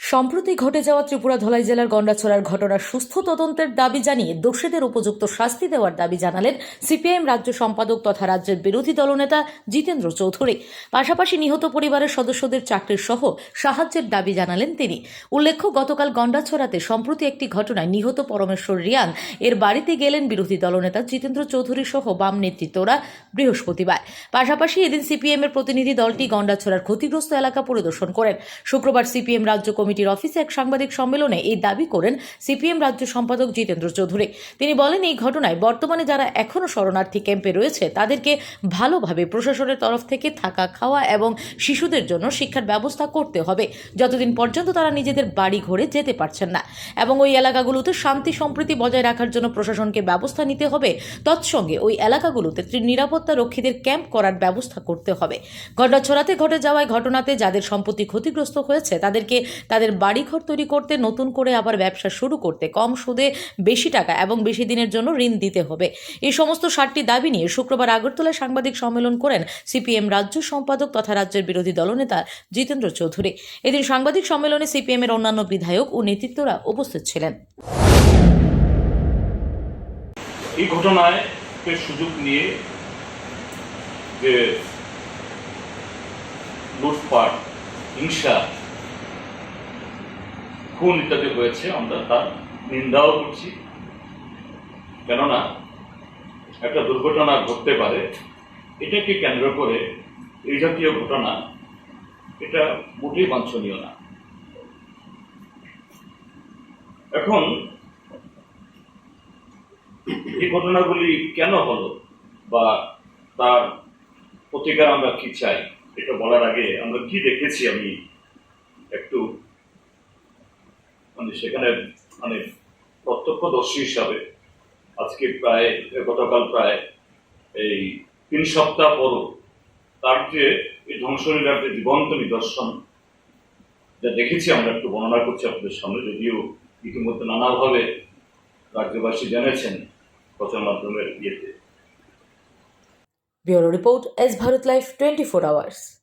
সম্প্রতি ঘটে যাওয়া ত্রিপুরা ধলাই জেলার গন্ডাছড়ার ঘটনার সুস্থ তদন্তের দাবি জানিয়ে দোষীদের উপযুক্ত শাস্তি দেওয়ার দাবি জানালেন সিপিআইএম রাজ্য সম্পাদক তথা রাজ্যের বিরোধী দলনেতা জিতেন্দ্র চৌধুরী। পাশাপাশি নিহত পরিবারের সদস্যদের চাকরির সহ সাহায্যের দাবি জানালেন তিনি। উল্লেখ্য, গতকাল গন্ডাছড়াতে সম্প্রতি একটি ঘটনায় নিহত পরমেশ্বর রিয়াং, এর বাড়িতে গেলেন বিরোধী দলনেতা জিতেন্দ্র চৌধুরী সহ বাম নেতৃত্বরা বৃহস্পতিবার। পাশাপাশি এদিন সিপিএম এর প্রতিনিধি দলটি গন্ডাছড়ার ক্ষতিগ্রস্ত এলাকা পরিদর্শন করেন। শুক্রবার সিপিএম রাজ্য কমিটির অফিসে এক সাংবাদিক সম্মেলনে এই দাবি করেন সিপিএম রাজ্য সম্পাদক জিতেন্দ্র চৌধুরী। তিনি বলেন, এই ঘটনায় বর্তমানে যারা এখনও শরণার্থী ক্যাম্পে রয়েছে, তাদেরকে ভালোভাবে প্রশাসনের তরফ থেকে থাকা, খাওয়া এবং শিশুদের জন্য শিক্ষার ব্যবস্থা করতে হবে। যতদিন পর্যন্ত তারা নিজেদের বাড়ি ঘরে যেতে পারছেন না এবং ওই এলাকাগুলোতে শান্তি সম্প্রীতি বজায় রাখার জন্য প্রশাসনকে ব্যবস্থা নিতে হবে, তৎসঙ্গে ওই এলাকাগুলোতে নিরাপত্তা রক্ষীদের ক্যাম্প করার ব্যবস্থা করতে হবে। ঘটনা ছড়াতে ঘটে যাওয়ায় ঘটনাতে যাদের সম্পত্তি ক্ষতিগ্রস্ত হয়েছে, তাদেরকে তাদের বাড়িঘর তৈরি করতে, নতুন করে আবার ব্যবসা শুরু করতে। কম সুদে বেশি টাকা এবং বেশি দিনের জন্য ঋণ দিতে হবে। এই সমস্ত ষাটটি দাবি নিয়ে শুক্রবার আগরতলায় সাংবাদিক সম্মেলন করেন সিপিএম রাজ্য সম্পাদক তথা রাজ্যের বিরোধী দলনেতা জিতেন্দ্র চৌধুরী। এদিন সাংবাদিক সম্মেলনে সিপিএম এর অন্যান্য বিধায়ক ও নেতৃত্বরা উপস্থিত ছিলেন। এই ঘটনায় সুযোগ নিয়ে যে লুটপাট হিংসা খুন ইত্যাদি হয়েছে, আমরা তার নিন্দাও করছি। কেননা, একটা দুর্ঘটনা ঘটতে পারে, এটাকে কেন্দ্র করে এই জাতীয় ঘটনা, এটা মোটেই বাঞ্ছনীয় না। এখন, এই ঘটনাগুলি কেন হলো বা তার প্রতিকার আমরা কি চাই, এটা বলার আগে আমরা কি দেখেছি আমি একটু মানে সেখানে মানে প্রত্যক্ষদর্শী হিসাবে আজকে প্রায়, গতকাল প্রায় এই তিন সপ্তাহ পরও তার যে এই ধ্বংসলীলার যে জীবন্ত নিদর্শন, যা দেখেছি আমরা, একটু বর্ণনা করছি আপনাদের সামনে, যদিও ইতিমধ্যে নানাভাবে রাজ্যবাসী জেনেছেন প্রচার মাধ্যমের ইয়েতে। Bureau report S Bharat life twenty four hours.